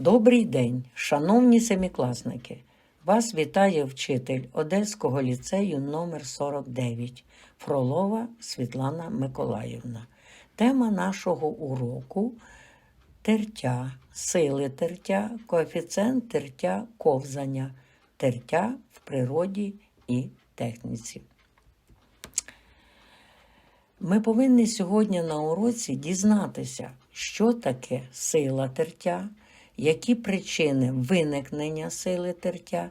Добрий день, шановні семікласники! Вас вітає вчитель Одеського ліцею номер 49 Фролова Світлана Миколаївна. Тема нашого уроку тертя, сили тертя, коефіцієнт тертя ковзання, тертя в природі і техніці. Ми повинні сьогодні на уроці дізнатися, що таке сила тертя, які причини виникнення сили тертя,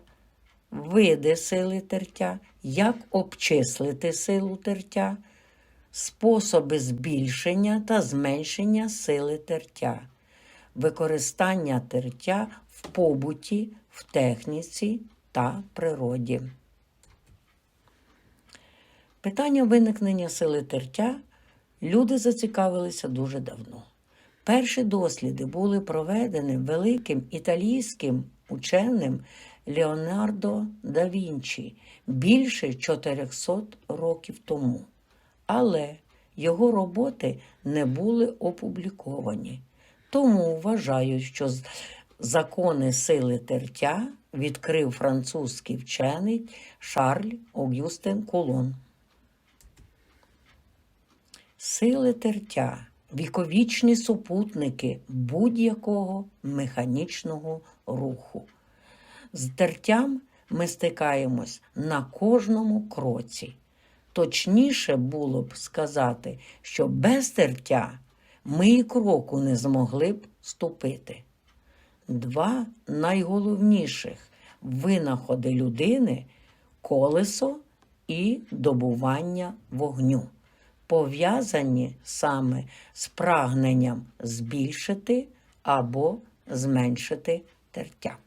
види сили тертя, як обчислити силу тертя, способи збільшення та зменшення сили тертя, використання тертя в побуті, в техніці та природі. Питання виникнення сили тертя люди зацікавилися дуже давно. Перші досліди були проведені великим італійським ученим Леонардо да Вінчі більше 400 років тому. Але його роботи не були опубліковані. Тому вважаю, що закони сили тертя відкрив французький вчений Шарль Огюстен Кулон. Сили тертя віковічні супутники будь-якого механічного руху. З тертям ми стикаємось на кожному кроці. Точніше було б сказати, що без тертя ми і кроку не змогли б ступити. Два найголовніших винаходи людини колесо і добування вогню пов'язані саме з прагненням збільшити або зменшити тертя.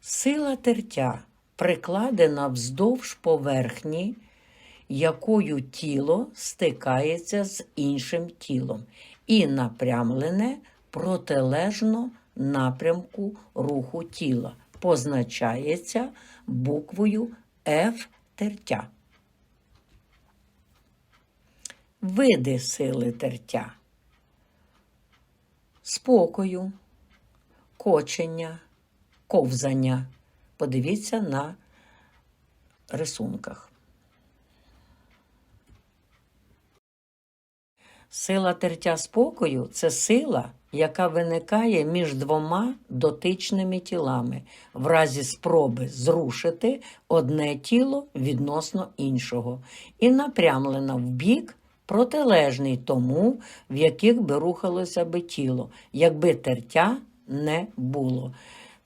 Сила тертя прикладена вздовж поверхні, якою тіло стикається з іншим тілом, і напрямлене протилежно напрямку руху тіла, позначається буквою F тертя. Види сили тертя. Спокою, кочення, ковзання. Подивіться на рисунках. Сила тертя спокою це сила, яка виникає між двома дотичними тілами в разі спроби зрушити одне тіло відносно іншого і напрямлена в бік протилежний тому, в яких би рухалося би тіло, якби тертя не було.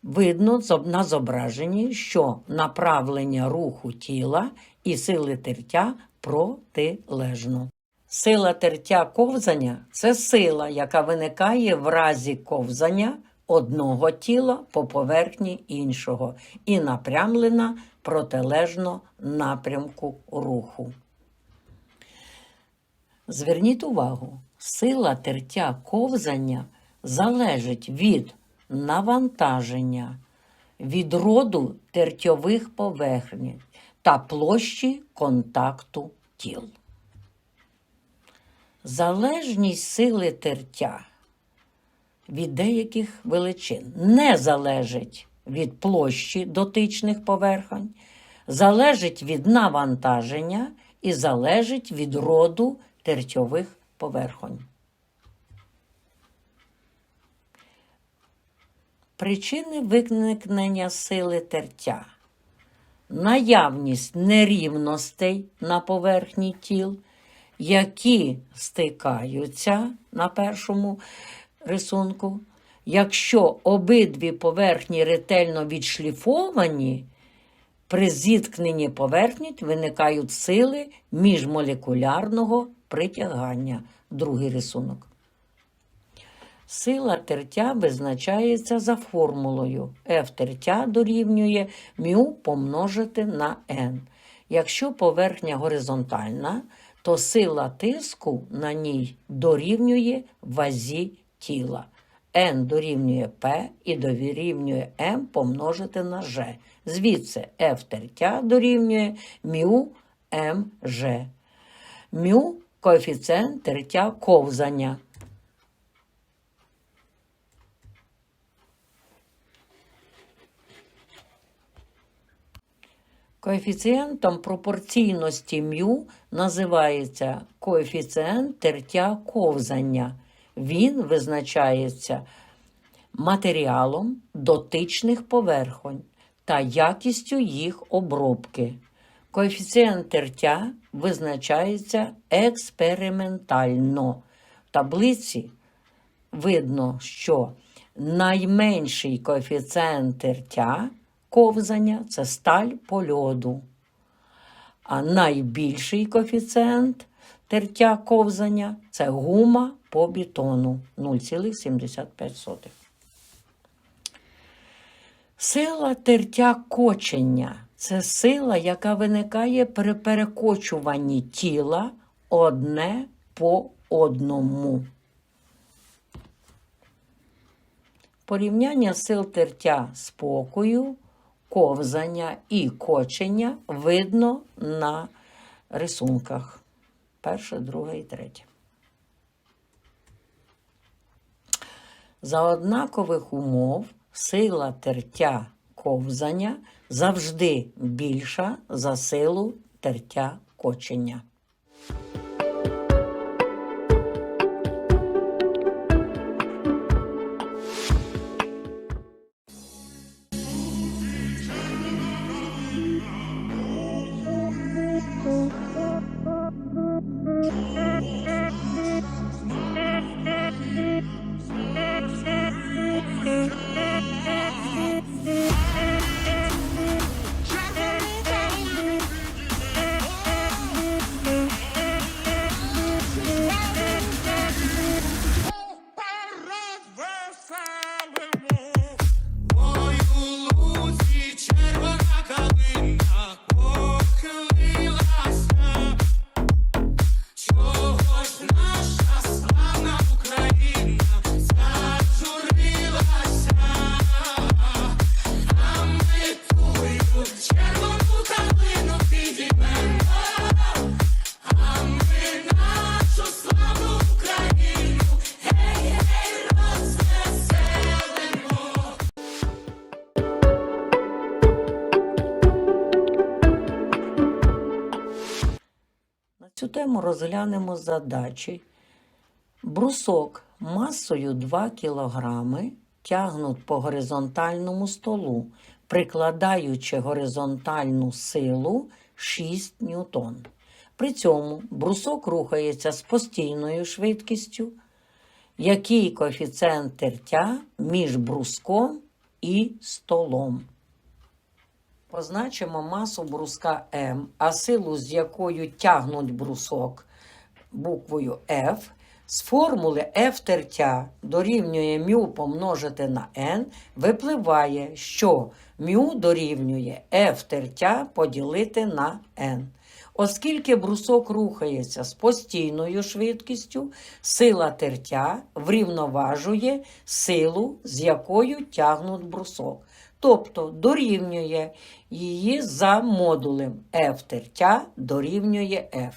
Видно на зображенні, що направлення руху тіла і сили тертя протилежно. Сила тертя ковзання це сила, яка виникає в разі ковзання одного тіла по поверхні іншого і напрямлена протилежно напрямку руху. Зверніть увагу, сила тертя ковзання залежить від навантаження, від роду тертьових поверхень та площі контакту тіл. Залежність сили тертя від деяких величин не залежить від площі дотичних поверхонь, залежить від навантаження і залежить від роду тертьових поверхонь. Причини виникнення сили тертя. Наявність нерівностей на поверхні тіл, які стикаються на першому рисунку. Якщо обидві поверхні ретельно відшліфовані, при зіткненні поверхні виникають сили міжмолекулярного притягання. Другий рисунок. Сила тертя визначається за формулою F тертя дорівнює μ помножити на n. Якщо поверхня горизонтальна, то сила тиску на ній дорівнює вазі тіла. N дорівнює P і дорівнює M помножити на G. Звідси F тертя дорівнює μ mg. Мю коефіцієнт тертя ковзання. Коефіцієнтом пропорційності м'ю називається коефіцієнт тертя ковзання. Він визначається матеріалом дотичних поверхонь та якістю їх обробки. Коефіцієнт тертя визначається експериментально. В таблиці видно, що найменший коефіцієнт тертя ковзання це сталь по льоду, а найбільший коефіцієнт тертя ковзання це гума по бетону 0,75. Сила тертя кочення це сила, яка виникає при перекочуванні тіла одне по одному. Порівняння сил тертя спокою, ковзання і кочення видно на рисунках. Перше, друге і третє. За однакових умов сила тертя ковзання завжди більша за силу тертя кочення. Розглянемо задачі. Брусок масою 2 кг тягнуть по горизонтальному столу, прикладаючи горизонтальну силу 6 ньютон. При цьому брусок рухається з постійною швидкістю. Який коефіцієнт тертя між бруском і столом? Позначимо масу бруска М, а силу, з якою тягнуть брусок буквою F, з формули F тертя дорівнює μ помножити на n, випливає, що μ дорівнює F тертя поділити на n. Оскільки брусок рухається з постійною швидкістю, сила тертя врівноважує силу, з якою тягнуть брусок. Тобто дорівнює її за модулем F тертя дорівнює F.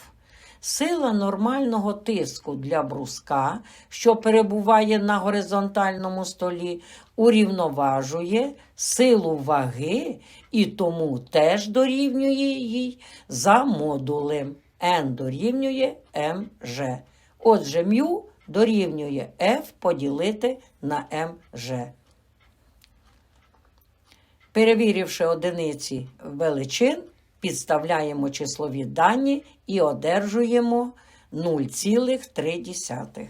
Сила нормального тиску для бруска, що перебуває на горизонтальному столі, урівноважує силу ваги і тому теж дорівнює їй за модулем N дорівнює mg. Отже, μ дорівнює F поділити на mg. Перевіривши одиниці величин, підставляємо числові дані і одержуємо 0,3.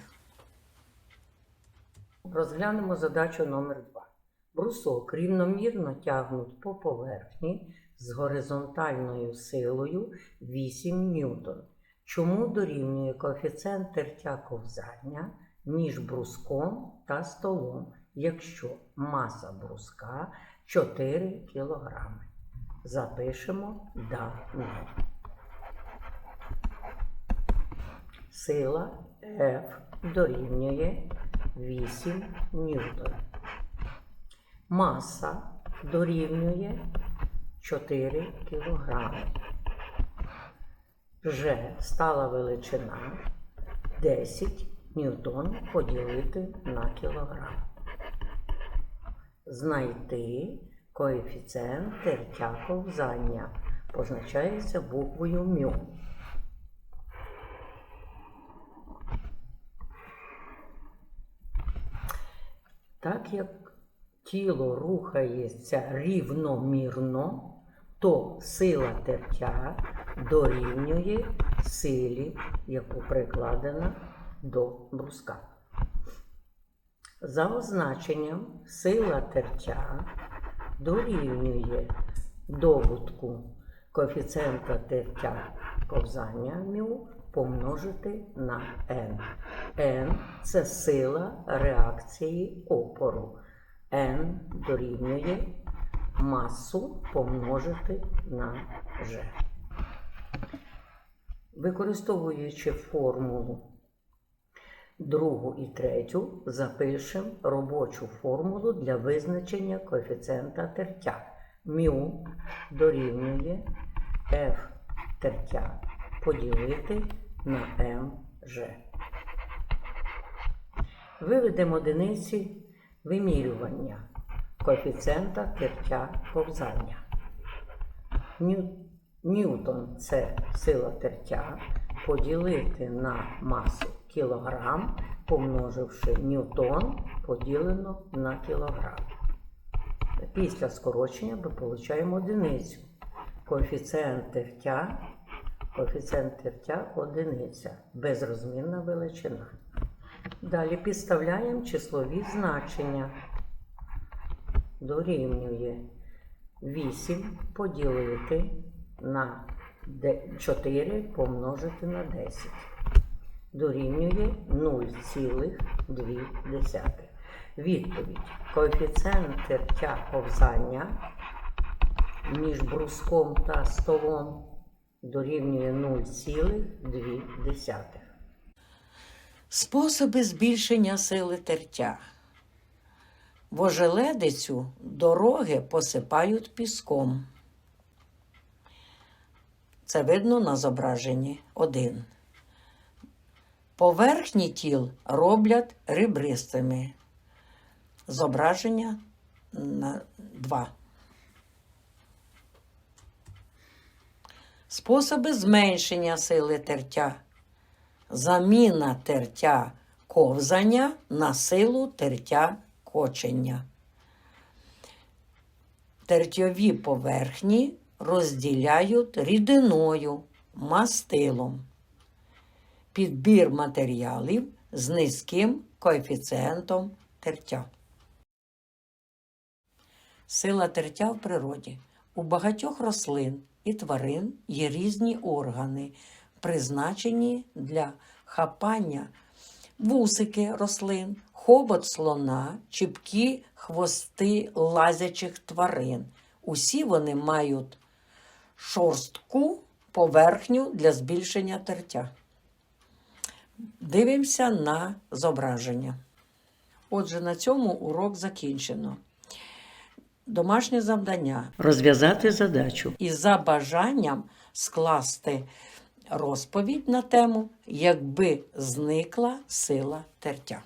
Розглянемо задачу номер 2. Брусок рівномірно тягнуть по поверхні з горизонтальною силою 8 ньютон. Чому дорівнює коефіцієнт тертя ковзання між бруском та столом, якщо маса бруска 4 кг. Запишемо дані. Сила F дорівнює 8 ньютон. Маса дорівнює 4 кг. Ж стала величина 10 ньютон поділити на кілограм. Знайти коефіцієнт тертя ковзання. позначається буквою мю. Так як тіло рухається рівномірно, то сила тертя дорівнює силі, яку прикладена до бруска. За означенням, сила тертя дорівнює добутку коефіцієнта тертя ковзання μ помножити на n. n – це сила реакції опору. n дорівнює масу помножити на g. Використовуючи формулу другу і третю, запишемо робочу формулу для визначення коефіцієнта тертя. Мю дорівнює f тертя поділити на mg. Виведемо одиниці вимірювання коефіцієнта тертя ковзання. Ньютон це сила тертя, поділити на масу кілограм, помноживши ньютон поділено на кілограм. Після скорочення ми отримуємо одиницю. Коефіцієнт тертя, коефіцієнт тертя одиниця, безрозмірна величина. Далі підставляємо числові значення. Дорівнює 8 поділити на 4 помножити на 10. Дорівнює 0,2. Відповідь. Коефіцієнт тертя ковзання між бруском та столом дорівнює 0,2. Способи збільшення сили тертя. В ожеледицю дороги посипають піском. Це видно на зображенні 1. Поверхні тіл роблять ребристими. Зображення на 2. Способи зменшення сили тертя. Заміна тертя ковзання на силу тертя кочення. Тертьові поверхні розділяють рідиною, мастилом. Підбір матеріалів з низьким коефіцієнтом тертя. Сила тертя в природі. У багатьох рослин і тварин є різні органи, призначені для хапання вусики рослин, хобот слона, чіпкі хвости лазячих тварин. Усі вони мають шорстку поверхню для збільшення тертя. Дивимося на зображення. Отже, на цьому урок закінчено. Домашнє завдання розв'язати задачу і за бажанням скласти розповідь на тему, якби зникла сила тертя.